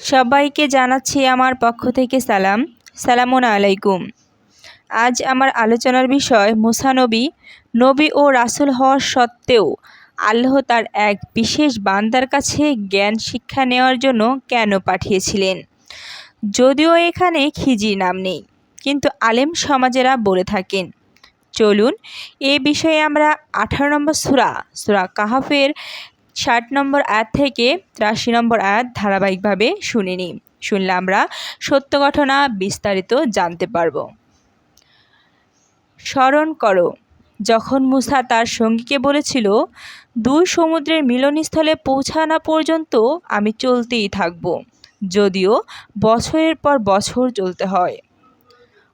সবাইকে জানাচ্ছি আমার পক্ষ থেকে সালাম। সালামুন আলাইকুম। আজ আমার আলোচনার বিষয় মুসানবী নবী ও রাসূল হওয়ার সত্ত্বেও আল্লাহ তার এক বিশেষ বান্দার কাছে জ্ঞান শিক্ষা নেওয়ার জন্য কেন পাঠিয়েছিলেন? যদিও এখানে খিজির নাম নেই, কিন্তু আলেম সমাজেরা বলে থাকেন। চলুন এ বিষয়ে আমরা আঠারো নম্বর সুরা সুরা কাহাফের ষাট নম্বর আয়াত থেকে তিরাশি নম্বর আয়াত ধারাবাহিকভাবে শুনে নিই শুনলে আমরা সত্য ঘটনা বিস্তারিত জানতে পারব। স্মরণ করো, যখন মুসা তার সঙ্গীকে বলেছিল, দুই সমুদ্রের মিলনস্থলে পৌঁছানো পর্যন্ত আমি চলতেই থাকব, যদিও বছরের পর বছর চলতে হয়।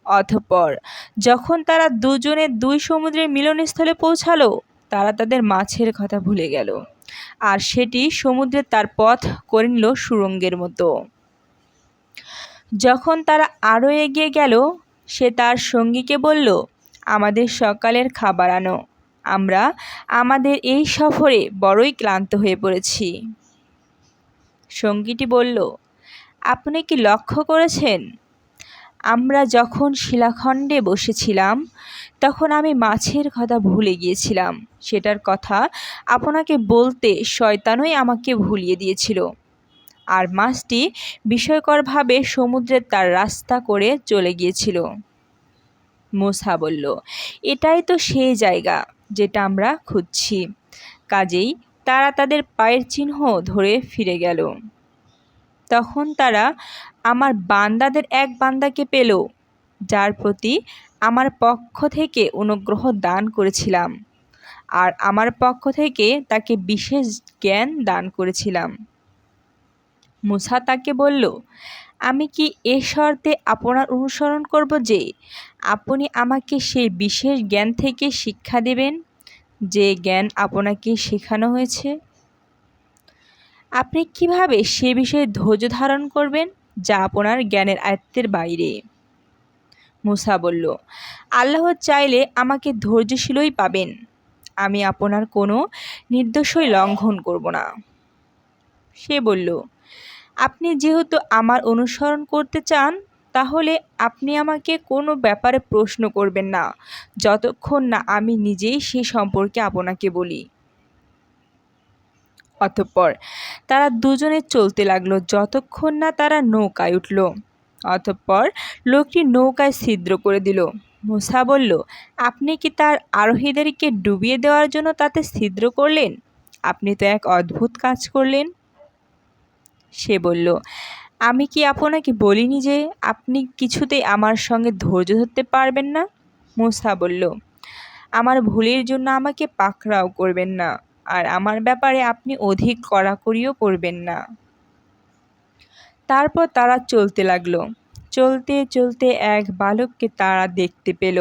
অতঃপর যখন তারা দুজনে দুই সমুদ্রের মিলনস্থলে পৌঁছালো, তারা তাদের মাছের কথা ভুলে গেল। আর সেটি সমুদ্রে তার পথ করে নিল সুরঙ্গের মতো। যখন তারা আরও এগিয়ে গেল, সে তার সঙ্গীকে বলল, আমাদের সকালের খাবার আনো। আমরা আমাদের এই সফরে বড়ই ক্লান্ত হয়ে পড়েছি। সঙ্গীটি বলল, আপনি কি লক্ষ্য করেছেন আমরা যখন শিলাখণ্ডে বসেছিলাম, তখন আমি মাছের কথা ভুলে গিয়েছিলাম। সেটার কথা আপনাকে বলতে শয়তানই আমাকে ভুলিয়ে দিয়েছিল। আর মাছটি বিষয়করভাবে সমুদ্রে তার রাস্তা করে চলে গিয়েছিল। মোসা বলল, এটাই তো সেই জায়গা যেটা আমরা খুঁজছি। কাজেই তারা তাদের পায়ের চিহ্ন ধরে ফিরে গেল। তখন তারা আমার বান্দাদের এক বান্দাকে পেল, যার প্রতি আমার পক্ষ থেকে অনুগ্রহ দান করেছিলাম। আর আমার পক্ষ থেকে তাকে বিশেষ জ্ঞান দান করেছিলাম। মুসা তাকে বলল, আমি কি এ শর্তে আপনার অনুসরণ করব যে আপনি আমাকে সেই বিশেষ জ্ঞান থেকে শিক্ষা দেবেন, যে জ্ঞান আপনাকে শেখানো হয়েছে? আপনি কীভাবে সে বিষয়ে ধৈর্য ধারণ করবেন? যা আপনার জ্ঞানের আয়ত্তের বাইরে। মুসা বলল, আল্লাহ চাইলে আমাকে ধৈর্যশীলই পাবেন। আমি আপনার কোনো নির্দোষই লঙ্ঘন করব না। সে বলল, আপনি যেহেতু আমার অনুসরণ করতে চান, তাহলে আপনি আমাকে কোনো ব্যাপারে প্রশ্ন করবেন না, যতক্ষণ না আমি নিজেই সে সম্পর্কে আপনাকে বলি। অতঃপর তারা দুজনে চলতে লাগল। যতক্ষণ না তারা নৌকায় উঠল, অতঃপর লোকটি নৌকায় ছিদ্র করে দিল। মুসা বলল, আপনি কি তার আরোহীদেরকে ডুবিয়ে দেওয়ার জন্য তাতে ছিদ্র করলেন? আপনি তো এক অদ্ভুত কাজ করলেন। সে বলল, আমি কি আপনাকে বলিনি যে আপনি কিছুতেই আমার সঙ্গে ধৈর্য ধরতে পারবেন না? মুসা বলল, আমার ভুলের জন্য আমাকে পাকড়াও করবেন না। আর আমার ব্যাপারে আপনি অধিক কড়াকড়িও করবেন না। তারপর তারা চলতে লাগল। চলতে চলতে এক বালককে তারা দেখতে পেল।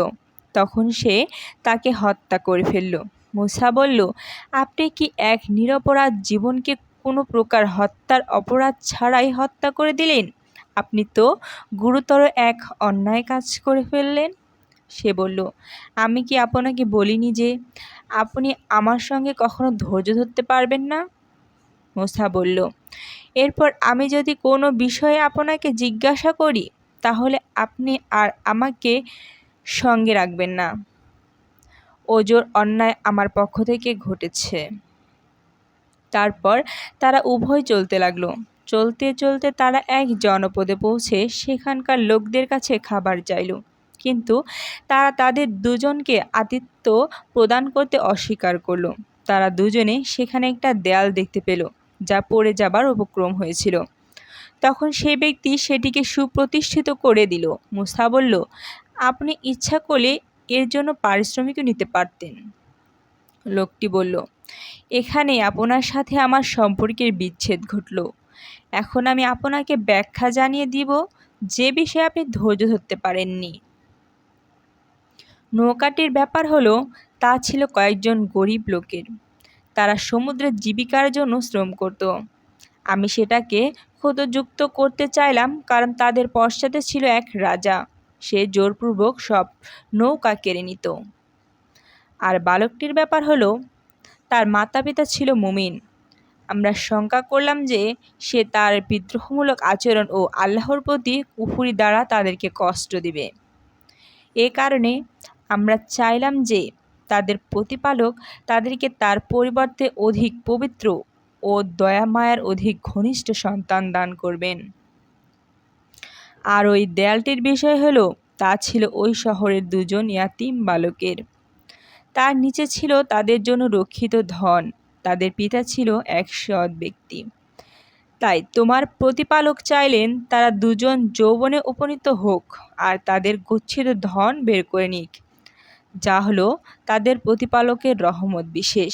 তখন সে তাকে হত্যা করে ফেলল। মুসা বলল, আপনি কি এক নিরপরাধ জীবনকে কোনো প্রকার হত্যার অপরাধ ছাড়াই হত্যা করে দিলেন? আপনি তো গুরুতর এক অন্যায় কাজ করে ফেললেন। সে বলল, আমি কি আপনাকে বলিনি যে আপনি আমার সঙ্গে কখনো ধৈর্য ধরতে পারবেন না? মোসা বলল, এরপর আমি যদি কোনো বিষয়ে আপনাকে জিজ্ঞাসা করি, তাহলে আপনি আর আমাকে সঙ্গে রাখবেন না। ওজোর অন্যায় আমার পক্ষ থেকে ঘটেছে। তারপর তারা উভয় চলতে লাগল। চলতে চলতে তারা এক জনপদে পৌঁছে সেখানকার লোকদের কাছে খাবার চাইল। কিন্তু তারা তাদের দুজনকে আতিথ্য প্রদান করতে অস্বীকার করল। তারা দুজনে সেখানে একটা দেয়াল দেখতে পেল, যা পড়ে যাবার উপক্রম হয়েছিল। তখন সেই ব্যক্তি সেটিকে সুপ্রতিষ্ঠিত করে দিল। মুসা বলল, আপনি ইচ্ছা করলে এর জন্য পারিশ্রমিকও নিতে পারতেন। লোকটি বলল, এখানে আপনার সাথে আমার সম্পর্কের বিচ্ছেদ ঘটল। এখন আমি আপনাকে ব্যাখ্যা জানিয়ে দিব, যে বিষয়ে আপনি ধৈর্য ধরতে পারেননি। নৌকাটির ব্যাপার হলো, তা ছিল কয়েকজন গরিব লোকের। তারা সমুদ্রের জীবিকার জন্য শ্রম করত। আমি সেটাকে ক্ষতযুক্ত করতে চাইলাম কারণ তাদের পশ্চাতে ছিল এক রাজা। সে জোরপূর্বক সব নৌকা কেড়ে নিত। আর বালকটির ব্যাপার হলো, তার মাতা পিতা ছিল মুমিন। আমরা শঙ্কা করলাম যে সে তার বিদ্রোহমূলক আচরণ ও আল্লাহর প্রতি কুফুরি দ্বারা তাদেরকে কষ্ট দিবে। এ কারণে আমরা চাইলাম যে তাদের প্রতিপালক তাদেরকে তার পরিবর্তে অধিক পবিত্র ও দয়ামায়ার অধিক ঘনিষ্ঠ সন্তান দান করবেন। আর ওই দেয়ালটির বিষয় হলো, তা ছিল ওই শহরের দুজন ইয়াতিম বালকের। তার নিচে ছিল তাদের জন্য রক্ষিত ধন, তাদের পিতা ছিল এক সৎ ব্যক্তি। তাই তোমার প্রতিপালক চাইলেন তারা দুজন যৌবনে উপনীত হোক, আর তাদের গচ্ছিত ধন বের করে নিক। যা হলো তাদের প্রতিপালকের রহমত বিশেষ।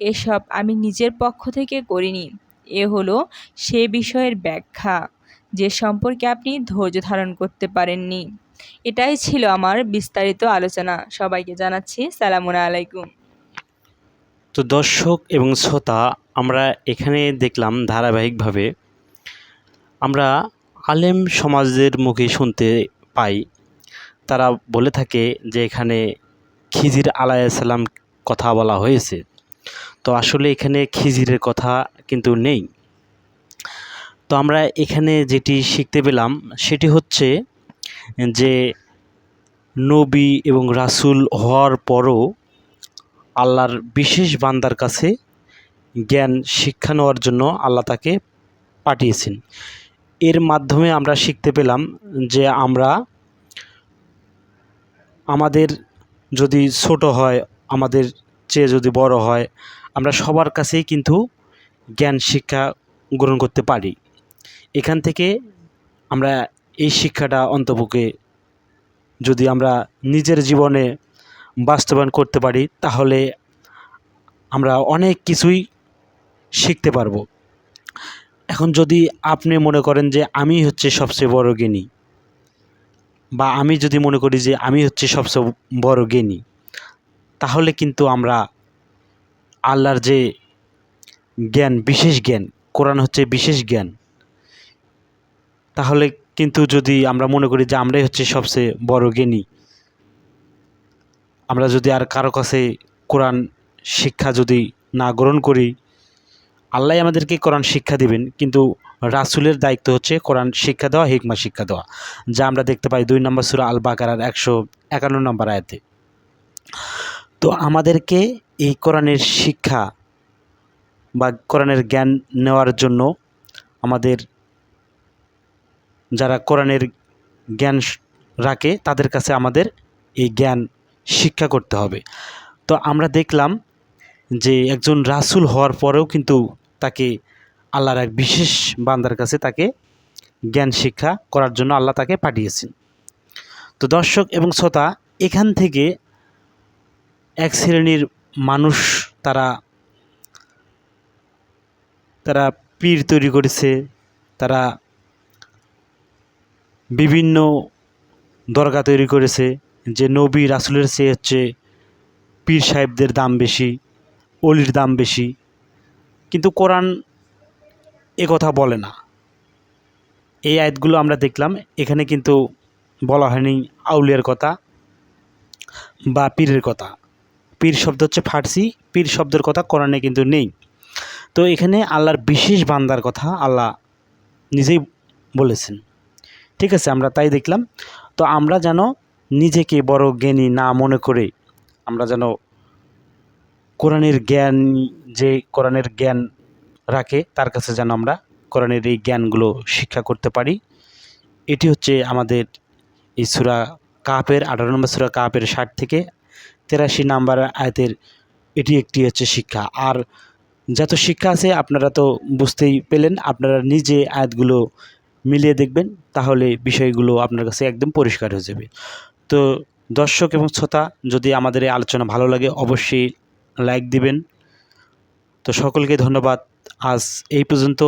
এসব আমি নিজের পক্ষ থেকে করিনি। এ হলো সে বিষয়ের ব্যাখ্যা, যে সম্পর্কে আপনি ধৈর্য ধারণ করতে পারেননি। এটাই ছিল আমার বিস্তারিত আলোচনা। সবাইকে জানাচ্ছি, সালামুন আলাইকুম। তো দর্শক এবং শ্রোতা, আমরা এখানে দেখলাম ধারাবাহিকভাবে আমরা আলেম সমাজের মুখে শুনতে পাই তারা বলে থাকে যে এখানে খিজির আলাইসাল্লাম কথা বলা হয়েছে। তো আসলে এখানে খিজিরের কথা কিন্তু নেই। তো আমরা এখানে যেটি শিখতে পেলাম সেটি হচ্ছে যে নবী এবং রাসূল হওয়ার পরও আল্লাহর বিশেষ বান্দার কাছে জ্ঞান, শিক্ষা নেওয়ার জন্য আল্লাহ তাকে পাঠিয়েছেন। এর মাধ্যমে আমরা শিখতে পেলাম যে আমরা আমাদের যদি ছোট হয়, আমাদের চেয়ে যদি বড় হয়, আমরা সবার কাছেই কিন্তু জ্ঞান, শিক্ষা গ্রহণ করতে পারি। এখান থেকে আমরা এই শিক্ষাটা অন্তপক্ষে যদি আমরা নিজের জীবনে বাস্তবায়ন করতে পারি, তাহলে আমরা অনেক কিছুই শিখতে পারব। এখন যদি আপনি মনে করেন যে, আমি হচ্ছে সবচেয়ে বড় জ্ঞানী। বা আমি যদি মনে করি যে আমি হচ্ছে সবচেয়ে বড় জ্ঞানী, তাহলে কিন্তু আমরা আল্লাহর যে জ্ঞান, বিশেষ জ্ঞান, কোরআন হচ্ছে বিশেষ জ্ঞান, তাহলে কিন্তু যদি আমরা মনে করি যে আমরাই হচ্ছে সবচেয়ে বড় জ্ঞানী, আমরা যদি আর কারও কাছে কোরআন শিক্ষা যদি না গ্রহণ করি আল্লাহ আমাদেরকে কোরআন শিক্ষা দিবেন, কিন্তু রাসুলের দায়িত্ব হচ্ছে কোরআন শিক্ষা দেওয়া, হিকমা শিক্ষা দেওয়া, যা আমরা দেখতে পাই দুই নম্বর সুরা আল বাকারার একশো একান্ন নম্বর আয়াতে। তো আমাদেরকে এই কোরআনের শিক্ষা বা কোরআনের জ্ঞান নেওয়ার জন্য আমাদের যারা কোরআনের জ্ঞান রাখে, তাদের কাছে আমাদের এই জ্ঞান শিক্ষা করতে হবে। তো আমরা দেখলাম যে একজন রাসুল হওয়ার পরেও কিন্তু তাকে আল্লাহর এক বিশেষ বান্দার কাছে তাকে জ্ঞান শিক্ষা করার জন্য আল্লাহ তাকে পাঠিয়েছেন। তো দর্শক এবং শ্রোতা, এখান থেকে এক শ্রেণির মানুষ তারা তারা পীর তৈরি করেছে, তারা বিভিন্ন দরগা তৈরি করেছে, যে নবী রাসুলের চেয়ে হচ্ছে পীর সাহেবদের দাম বেশি। অলির দাম বেশি। কিন্তু কোরআন কথা বলে না। এই আয়াতগুলো আমরা দেখলাম। এখানে কিন্তু বলা হয়নি আউলিয়ার কথা বা পীরের কথা। পীর শব্দ হচ্ছে ফার্সি, পীর শব্দের কথা কোরআনে কিন্তু নেই। তো এখানে আল্লাহর বিশেষ বান্দার কথা আল্লাহ নিজেই বলেছেন। ঠিক আছে, আমরা তাই দেখলাম। তো আমরা যেন নিজেকে বড় জ্ঞানী না মনে করে আমরা যেন কোরআনের জ্ঞান, যে কোরআনের জ্ঞান রাখে, তার কাছে যেন আমরা কোরআনের এই জ্ঞানগুলো শিক্ষা করতে পারি। এটি হচ্ছে আমাদের এই সুরা কাপের আঠারো নম্বর সুরা কাপের ষাট থেকে তেরাশি নাম্বার আয়তের এটি একটি হচ্ছে শিক্ষা। আর যত শিক্ষা আছে, আপনারা তো বুঝতেই পেলেন, আপনারা নিজে আয়াতগুলো মিলিয়ে দেখবেন, তাহলে বিষয়গুলো আপনার কাছে একদম পরিষ্কার হয়ে যাবে। তো দর্শক এবং শ্রোতা, যদি আমাদের এই আলোচনা ভালো লাগে, অবশ্যই লাইক দিবেন। তো সকলকে ধন্যবাদ। আজ এই পর্যন্ত